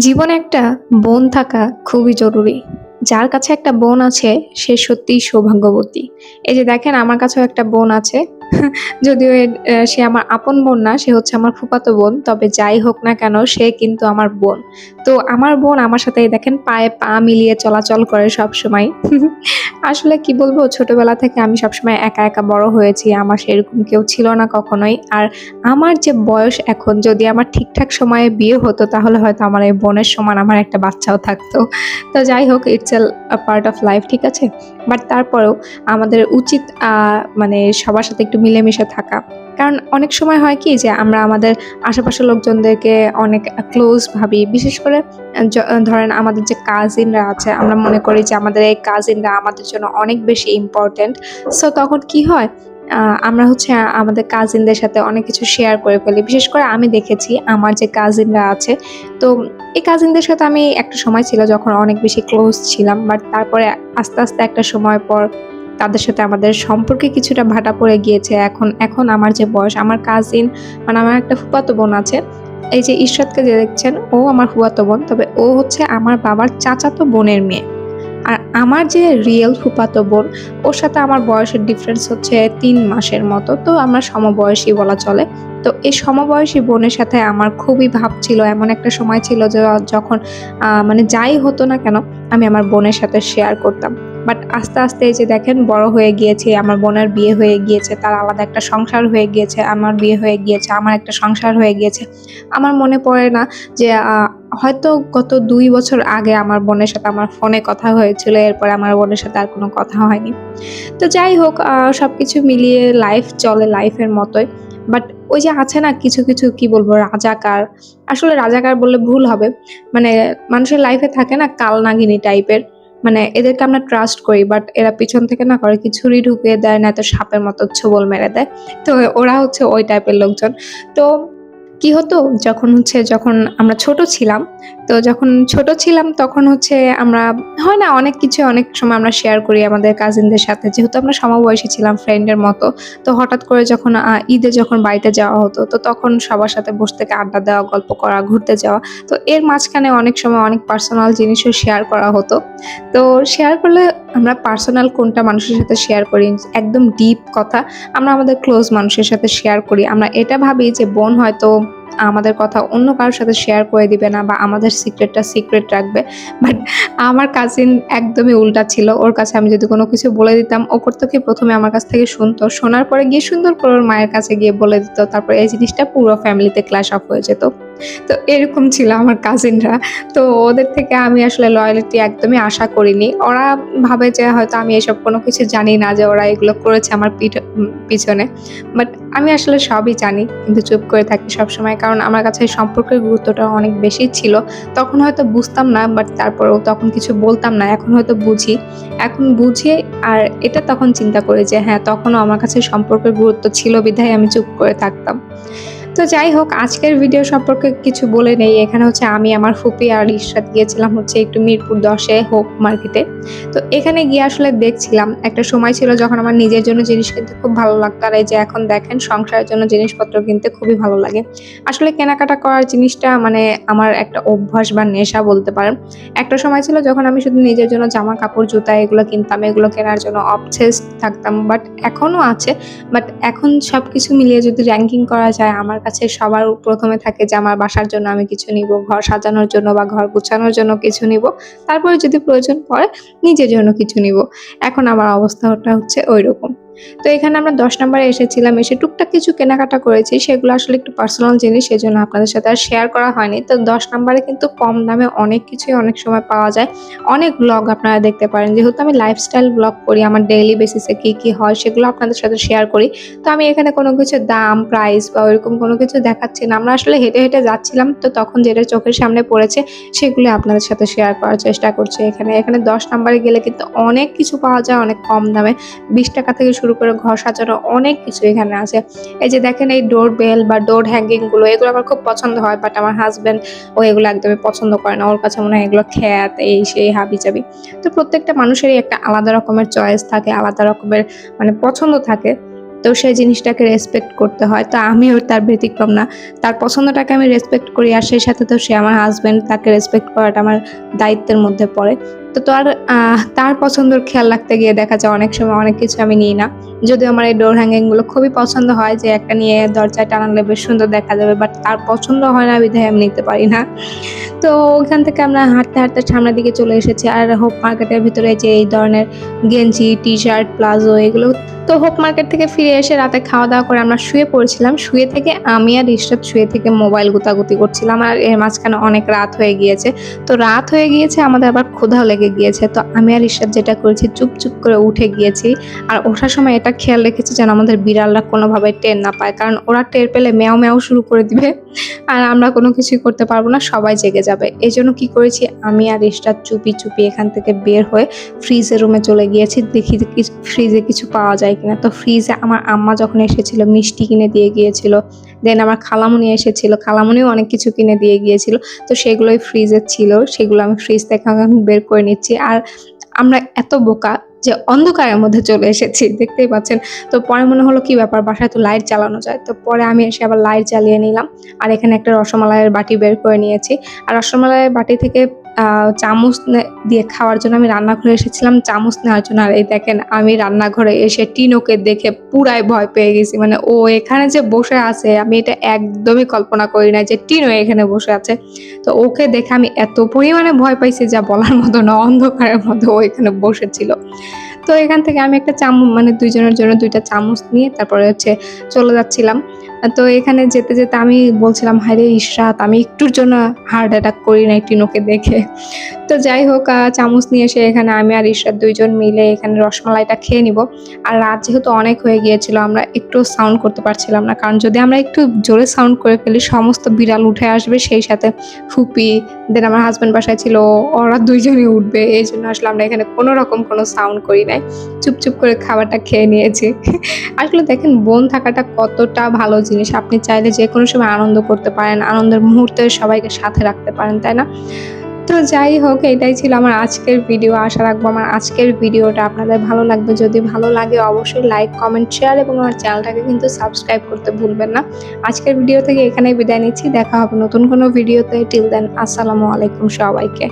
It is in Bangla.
জীবনে একটা বোন থাকা খুবই জরুরি। যার কাছে একটা বোন আছে, সে সত্যিই সৌভাগ্যবতী। এই যে দেখেন, আমার কাছেও একটা বোন আছে। যদিও সে আমার আপন বোন না, সে হচ্ছে আমার ফুফাতো বোন, তবে যাই হোক না কেন, সে কিন্তু আমার বোন। তো আমার বোন আমার সাথে দেখেন পায়ে পা মিলিয়ে চলাচল করে সব সময় আসলে কি বলব, ছোটবেলা থেকে আমি সবসময় একা একা বড় হয়েছি, আমার সেরকম কেউ ছিল না কখনোই। আর আমার যে বয়স এখন, যদি আমার ঠিকঠাক সময়ে বিয়ে হতো, তাহলে হয়তো আমার এই বোনের সমান আমার একটা বাচ্চাও থাকতো। তো যাই হোক it's a part of life ঠিক আছে? বাট তারপরেও আমাদের উচিত মানে সবার সাথে একটু মিলেমিশে থাকা। কারণ অনেক সময় হয় কি যে আমরা আমাদের আশেপাশের লোকজনদেরকে অনেক ক্লোজ ভাবি। বিশেষ করে ধরেন আমাদের যে কাজিনরা আছে, আমরা মনে করি যে আমাদের এই কাজিনরা আমাদের জন্য অনেক বেশি ইম্পর্ট্যান্ট সো তখন কি হয় আমরা হচ্ছে আমাদের কাজিনদের সাথে অনেক কিছু শেয়ার করে ফেলি। বিশেষ করে আমি দেখেছি আমার যে কাজিনরা আছে। তো, এই কাজিনদের সাথে আমি একটা সময় ছিল যখন অনেক বেশি ক্লোজ ছিলাম। বাট তারপরে আস্তে আস্তে একটা সময় পর তাদের সাথে আমাদের সম্পর্কে কিছুটা ভাটা পড়ে গিয়েছে। এখন এখন আমার যে বয়স, আমার কাজিন মানে আমার একটা ফুফাতো বোন আছে, এই যে ঈশ্বরকে যে দেখছেন, ও আমার ফুফাতো বোন, তবে ও হচ্ছে আমার বাবার চাচাতো বোনের মেয়ে। আর আমার যে রিয়েল ফুফাতো বোন, ওর সাথে আমার বয়সের ডিফারেন্স হচ্ছে তিন মাসের মতো, তো আমার সমবয়সী বলা চলে। তো এই সমবয়সী বোনের সাথে আমার খুবই ভাব ছিল, এমন একটা সময় ছিল যে যখন মানে যাই হতো না কেন, আমি আমার বোনের সাথে শেয়ার করতাম। বাট আস্তে আস্তে এই যে দেখেন, বড় হয়ে গিয়েছে, আমার বোনের বিয়ে হয়ে গিয়েছে, তার আলাদা একটা সংসার হয়ে গিয়েছে, আমার বিয়ে হয়ে গিয়েছে, আমার একটা সংসার হয়ে গিয়েছে। আমার মনে পড়ে না যে হয়তো গত দুই বছর আগে আমার বোনের সাথে আমার ফোনে কথা হয়েছিল, এরপরে আমার বোনের সাথে আর কোনো কথা হয়নি। তো যাই হোক সব কিছু মিলিয়ে লাইফ চলে লাইফের মতোই। বাট ওই যে আছে না, কিছু কিছু, কি বলব, রাজাকার। আসলে রাজাকার বললে ভুল হবে। মানে মানুষের লাইফে থাকে না, কালনাগিনী টাইপের মানে এদেরকে আমরা ট্রাস্ট করি বাট এরা পিছন থেকে না করে কি ছুরি ঢুকিয়ে দেয় না তো সাপের মতো ছবল মেরে দেয়। তো ওরা হচ্ছে ওই টাইপের লোকজন। তো কি হতো? যখন হচ্ছে যখন আমরা ছোট ছিলাম, তো যখন ছোট ছিলাম তখন হচ্ছে আমরা, হয় না, অনেক কিছু অনেক সময় আমরা শেয়ার করি আমাদের কাজিনদের সাথে। যেহেতু আমরা সমবয়সী ছিলাম ফ্রেন্ডের মতো, তো হঠাৎ করে যখন ঈদে যখন বাড়িতে যাওয়া হতো, তো তখন সবার সাথে বসে থেকে আড্ডা দেওয়া, গল্প করা, ঘুরতে যাওয়া, তো এর মাঝখানে অনেক সময় অনেক পার্সোনাল জিনিসও শেয়ার করা হতো। তো শেয়ার করলে আমরা পার্সোনাল কোনটা মানুষের সাথে শেয়ার করি, একদম ডিপ কথা, আমরা আমাদের ক্লোজ মানুষের সাথে শেয়ার করি। আমরা এটা ভাবি যে বোন হয়তো আমাদের কথা অন্য কারোর সাথে শেয়ার করে দিবে না বা আমাদের সিক্রেটটা সিক্রেট রাখবে। বাট আমার কাজিন একদমই উল্টা ছিল। ওর কাছে আমি যদি কোনো কিছু বলে দিতাম, ও করতো কি? প্রথমে আমার কাছ থেকে শুনতো। শোনার পরে গিয়ে সুন্দর করে ওর মায়ের কাছে গিয়ে বলে দিত। তারপর এই জিনিসটা পুরো ফ্যামিলিতে ক্লাস অফ হয়ে যেত। তো এরকম ছিল আমার কাজিনরা তো ওদের থেকে আমি আসলে লয়ালিটি একদমই আশা করিনি। ওরা ভাবে যে হয়তো আমি এসব কোনো কিছু জানি না যে ওরা এগুলো করেছে আমার পিছনে। বাট আমি আসলে সবই জানি, কিন্তু চুপ করে থাকি সবসময়। কারণ আমার কাছে সম্পর্কের গুরুত্বটা অনেক বেশি ছিল। তখন হয়তো বুঝতাম না বাট তারপরেও তখন কিছু বলতাম না। এখন হয়তো বুঝি। এখন বুঝি আর এটা তখন চিন্তা করি যে হ্যাঁ তখনও আমার কাছে সম্পর্কের গুরুত্ব ছিল বিধায় আমি চুপ করে থাকতাম। তো যাই হোক, আজকের ভিডিও সম্পর্কে কিছু বলে নেই। এখানে হচ্ছে আমি আমার ফুপি আর ইশরাত গিয়েছিলাম হচ্ছে একটু মিরপুর দশে হোপ মার্কেটে তো এখানে গিয়ে আসলে দেখছিলাম, একটা সময় ছিল যখন আমার নিজের জন্য জিনিস কিনতে খুব ভালো লাগতো আর এই যে এখন দেখেন সংসারের জন্য জিনিসপত্র কিনতে খুবই ভালো লাগে। আসলে কেনাকাটা করার জিনিসটা মানে আমার একটা অভ্যাস বা নেশা বলতে পারেন। একটা সময় ছিল যখন আমি শুধু নিজের জন্য জামা, কাপড়, জুতা এগুলো কিনতাম, এগুলো কেনার জন্য অবসেস থাকতাম। বাট এখনও আছে বাট এখন সব কিছু মিলিয়ে যদি র্যাঙ্কিং করা যায়, আমার কাছে সবার প্রথমে থাকে যে আমার বাসার জন্য আমি কিছু নিব, ঘর সাজানোর জন্য বা ঘর গুছানোর জন্য কিছু নিব, তারপরে যদি প্রয়োজন পড়ে নিজের জন্য কিছু নিব। এখন আমার অবস্থাটা হচ্ছে ওই রকম তো এখানে আমরা দশ নম্বরে এসেছিলাম, এসে টুকটাক কিছু কেনাকাটা করেছি, সেগুলো আসলে একটু পার্সোনাল জিনিস, সেজন্য আপনাদের সাথে আর শেয়ার করা হয়নি। তো দশ নম্বরে কিন্তু কম দামে অনেক কিছুই অনেক সময় পাওয়া যায়। অনেক ব্লগ আপনারা দেখতে পারেন, যেহেতু আমি লাইফস্টাইল ব্লগ করি, আমার ডেইলি বেসিসে কী কী হয় সেগুলো আপনাদের সাথে শেয়ার করি। তো আমি এখানে কোনো কিছু দাম প্রাইস বা ওইরকম কোনো কিছু দেখাচ্ছি না। আমরা আসলে হেঁটে হেঁটে যাচ্ছিলাম, তো তখন যেটা চোখের সামনে পড়েছে, সেগুলো আপনাদের সাথে শেয়ার করার চেষ্টা করছি এখানে। এখানে দশ নম্বরে গেলে কিন্তু অনেক কিছু পাওয়া যায়, অনেক কম দামে। বিশ টাকা থেকে শুরু করে ঘর সাজানো অনেক কিছু এখানে আছে। এই যে দেখেন এই ডোর বেল বা ডোর হ্যাঙ্গিংগুলো, এগুলো আমার খুব পছন্দ হয় বাট আমার হাজব্যান্ড ও এগুলো একদমই পছন্দ করে না। ওর কাছে মনে হয় এগুলো খ্যাত, এই সেই হাবি চাবি তো প্রত্যেকটা মানুষেরই একটা আলাদা রকমের চয়েস থাকে, আলাদা রকমের মানে পছন্দ থাকে। তো সেই জিনিসটাকে রেসপেক্ট করতে হয়। তো আমিও তার ব্যতিক্রম না। তার পছন্দটাকে আমি রেসপেক্ট করি, আর সেই সাথে তো সে আমার হাজব্যান্ড তাকে রেসপেক্ট করাটা আমার দায়িত্বের মধ্যে পড়ে। তো তার তার পছন্দের খেয়াল রাখতে গিয়ে দেখা যায় অনেক সময় অনেক কিছু আমি নিই না। যদিও আমার এই ডোর হ্যাঙ্গিংগুলো খুবই পছন্দ হয় যে একটা নিয়ে দরজায় টানালে বেশ সুন্দর দেখা যাবে বাট তার পছন্দ হয় না, বিধায় আমি নিতে পারি না। তো ওখান থেকে আমরা হাঁটতে হাঁটতে সামনের দিকে চলে এসেছি, আর হোপ মার্কেটের ভিতরে যে এই ধরনের গেঞ্জি টি শার্ট প্লাজো এগুলো তো হোপ মার্কেট থেকে ফিরে এসে রাতে খাওয়া দাওয়া করে আমরা শুয়ে পড়েছিলাম। শুয়ে থেকে আমি আর ইশরাত শুয়ে থেকে মোবাইল গুতাগুতি করছিলাম আর এর মাঝখানে অনেক রাত হয়ে গিয়েছে। তো রাত হয়ে গিয়েছে, আমাদের আবার ক্ষুধাও লেগে গিয়েছে। তো আমি আর ইশরাত যেটা করেছি চুপ চুপ করে উঠে গিয়েছি। আর ওঠার সময় এটা খেয়াল রেখেছি যেন আমাদের বিড়ালরা কোনোভাবে টের না পায়। কারণ ওরা টের পেলে ম্যাও ম্যাও শুরু করে দিবে। আর আমরা কোনো কিছুই করতে পারব না, সবাই জেগে যাবে। এই জন্য কি করেছি, আমি আর ইশরাত চুপি চুপি এখান থেকে বের হয়ে ফ্রিজের রুমে চলে গিয়েছি। দেখি ফ্রিজে কিছু পাওয়া যায় কিনা। তো ফ্রিজে আমার আম্মা যখন এসেছিল, মিষ্টি কিনে দিয়ে গিয়েছিল দেন আমার খালামুনি এসেছিল, খালামুনিও অনেক কিছু কিনে দিয়ে গিয়েছিল। তো সেগুলোই ফ্রিজে ছিল, সেগুলো আমি ফ্রিজ থেকে আমি বের করে নিচ্ছি। আর আমরা এত বোকা যে অন্ধকারের মধ্যে চলে এসেছি, দেখতেই পাচ্ছেন? তো পরে মনে হলো কি ব্যাপার, বাসায় তো লাইট চালানো যায়। তো পরে আমি এসে আবার লাইট জ্বালিয়ে নিলাম। আর এখানে একটা রসমালাইয়ের বাটি বের করে নিয়েছি। আর রসমালাইয়ের বাটি থেকে চামচ দিয়ে খাওয়ার জন্য আমি রান্নাঘরে এসেছিলাম, চামচ নেওয়ার জন্য। আর এই দেখেন, আমি রান্নাঘরে এসে টিনোকে দেখে পুরাই ভয় পেয়ে গেছি। মানে ও এখানে যে বসে আছে, আমি এটা একদমই কল্পনা করি না যে টিনো এখানে বসে আছে। তো ওকে দেখে আমি এত পরিমাণে ভয় পাইছি যা বলার মতো না, অন্ধকারের মধ্যে ও এখানে বসেছিল। তো এখান থেকে আমি একটা চামচ মানে দুইজনের জন্য দুইটা চামচ নিয়ে তারপরে হচ্ছে চলে যাচ্ছিলাম। তো এখানে যেতে যেতে আমি বলছিলাম, হায়রে ইশরাত, আমি একটুর জন্য হার্ট অ্যাটাক করি নাই টিনোকে দেখে। তো যাই হোক চামচ নিয়ে এসে এখানে আমি আর ইশরাত দুইজন মিলে এখানে রসমালাইটা খেয়ে নিব। আর রাত যেহেতু অনেক হয়ে গিয়েছিল, আমরা একটু সাউন্ড করতে পারছিলাম না। কারণ যদি আমরা একটু জোরে সাউন্ড করে ফেলি, সমস্ত বিড়াল উঠে আসবে, সেই সাথে ফুপি দেন আমার হাজব্যান্ড বাসায় ছিল, ওরা দুইজনই উঠবে। এই জন্য আসলে আমরা এখানে কোনো রকম কোনো সাউন্ড করি নাই। চুপচুপ করে খাবারটা খেয়ে নিয়েছি। আসলে দেখেন, বোন থাকাটা কতটা ভালো জিনিস। আপনি চাইলে যে কোনো সময় আনন্দ করতে পারেন, আনন্দের মুহূর্তে সবাইকে সাথে রাখতে পারেন, তাই না? তো যাই হোক, এটাই ছিল আমার আজকের ভিডিও আশা রাখব আমার আজকের ভিডিওটা আপনাদের ভালো লাগবে। যদি ভালো লাগে, অবশ্যই লাইক কমেন্ট শেয়ার এবং আমার চ্যানেলটাকে কিন্তু সাবস্ক্রাইব করতে ভুলবেন না। আজকের ভিডিও থেকে এখানেই বিদায় নিচ্ছি। দেখা হবে নতুন কোনো ভিডিওতে টিল দেন আসসালামু আলাইকুম সবাইকে।